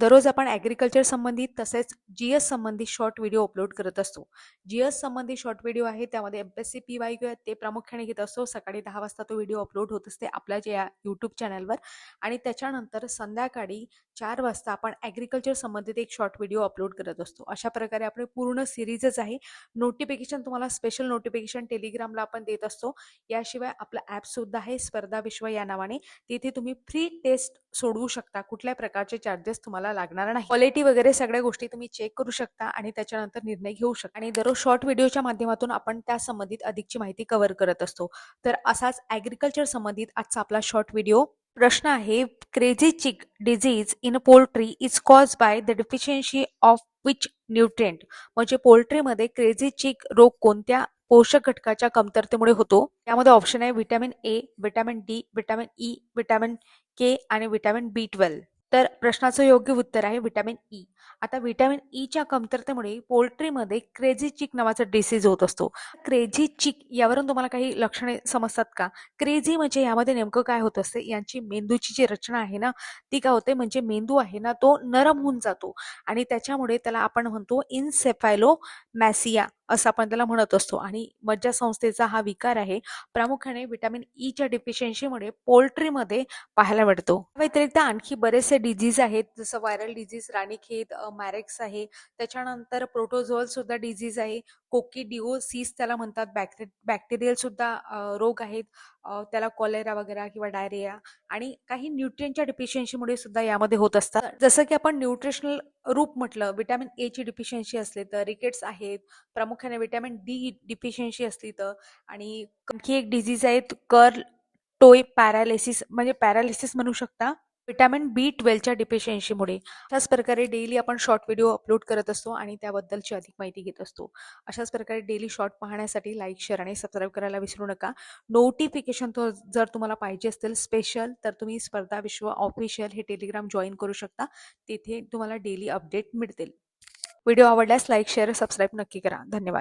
दररोज आपण ॲग्रिकल्चर संबंधित तसेच जी एस संबंधित शॉर्ट व्हिडिओ अपलोड करत असतो. जी एस संबंधित शॉर्ट व्हिडिओ आहे त्यामध्ये M P S C P Y ते प्रामुख्याने घेत असतो. सकाळी दहा वाजता तो व्हिडिओ अपलोड होत असते आपल्या ज्या या यूट्यूब चॅनलवर आणि त्याच्यानंतर संध्याकाळी चार वाजता आपण ॲग्रिकल्चर संबंधित एक शॉर्ट व्हिडिओ अपलोड करत असतो. अशा प्रकारे आपली पूर्ण सिरीजच आहे. नोटिफिकेशन तुम्हाला स्पेशल नोटिफिकेशन टेलिग्रामला आपण देत असतो. याशिवाय आपलं ॲपसुद्धा आहे स्पर्धा विश्व या नावाने. तिथे तुम्ही फ्री टेस्ट सोडवू शकता. कुठल्या प्रकारचे चार्जेस तुम्हाला लागणार नाही. क्वालिटी वगैरे सगळ्या गोष्टी तुम्ही चेक करू शकता आणि त्याच्यानंतर निर्णय घेऊ शकता. आणि दररोज शॉर्ट व्हिडिओच्या माध्यमातून आपण त्या संबंधित अधिकची माहिती कव्हर करत असतो. तर असाच ॲग्रिकल्चर संबंधित आजचा आपला शॉर्ट व्हिडिओ प्रश्न आहे crazy chick disease in poultry is cause by the deficiency of which nutrient म्हणजे पोल्ट्रीमध्ये क्रेझी चिक रोग कोणत्या पोषक घटकाच्या कमतरतेमुळे होतो? त्यामध्ये ऑप्शन आहे vitamin A vitamin D vitamin E vitamin K आणि व्हिटॅमिन बी ट्वेल्व तर प्रश्नाचं योग्य उत्तर आहे व्हिटॅमिन ई. आता व्हिटॅमिन ईच्या कमतरतेमुळे पोल्ट्रीमध्ये क्रेझी चिक नावाचा डिसीज होत असतो. क्रेझी चिक यावरून तुम्हाला काही लक्षणे समजतात का? क्रेझी म्हणजे यामध्ये नेमकं काय होत असते? यांची मेंदूची जी रचना आहे ना ती काय होते? म्हणजे मेंदू आहे ना तो नरम होऊन जातो. आणि त्याच्यामुळे त्याला आपण म्हणतो इनसेफायलो मॅसिया असं आपण त्याला म्हणत असतो. आणि मज्जा संस्थेचा हा विकार आहे प्रामुख्याने व्हिटॅमिन e ईच्या डिफिशियन्सीमुळे पोल्ट्रीमध्ये पाहायला मिळतो. व्यतिरिक्त आणखी बरेचसे डिझीज आहेत जसं व्हायरल डिझीज राणीखेत मॅरेक्स आहे. त्याच्यानंतर प्रोटोझोल सुद्धा डिझीज आहे. कोकिडिओसिस त्याला म्हणतात. बॅक्टे बॅक्टेरियल सुद्धा रोग आहेत. त्याला कॉलेरा वगैरे किंवा डायरिया आणि काही न्यूट्रियनच्या डिफिशियन्सीमुळे सुद्धा यामध्ये होत असतात. जसं की आपण न्यूट्रिशनल रूप म्हटलं विटॅमिन ए ची डिफिशियन्सी असली तर रिकेट्स आहेत. प्रामुख्याने विटॅमिन डी डिफिशियन्सी असली तर आणि आणखी एक डिझीज आहे कर्ल टोय पॅरालिसिस म्हणजे पॅरालिसिस म्हणू शकता. विटॅमिन बी ट्वेल्वच्या डिफिशियन्सीमुळे. अशाच प्रकारे डेली आपण शॉर्ट व्हिडिओ अपलोड करत असतो आणि त्याबद्दलची अधिक माहिती घेत असतो. अशाच प्रकारे डेली शॉर्ट पाहण्यासाठी लाईक शेअर आणि सबस्क्राईब करायला विसरू नका. नोटिफिकेशन तो जर तुम्हाला पाहिजे असतील स्पेशल तर तुम्ही स्पर्धा विश्व ऑफिशियल हे टेलिग्राम जॉईन करू शकता. तिथे तुम्हाला डेली अपडेट मिळतील. व्हिडिओ आवडल्यास लाईक शेअर सबस्क्राईब नक्की करा. धन्यवाद.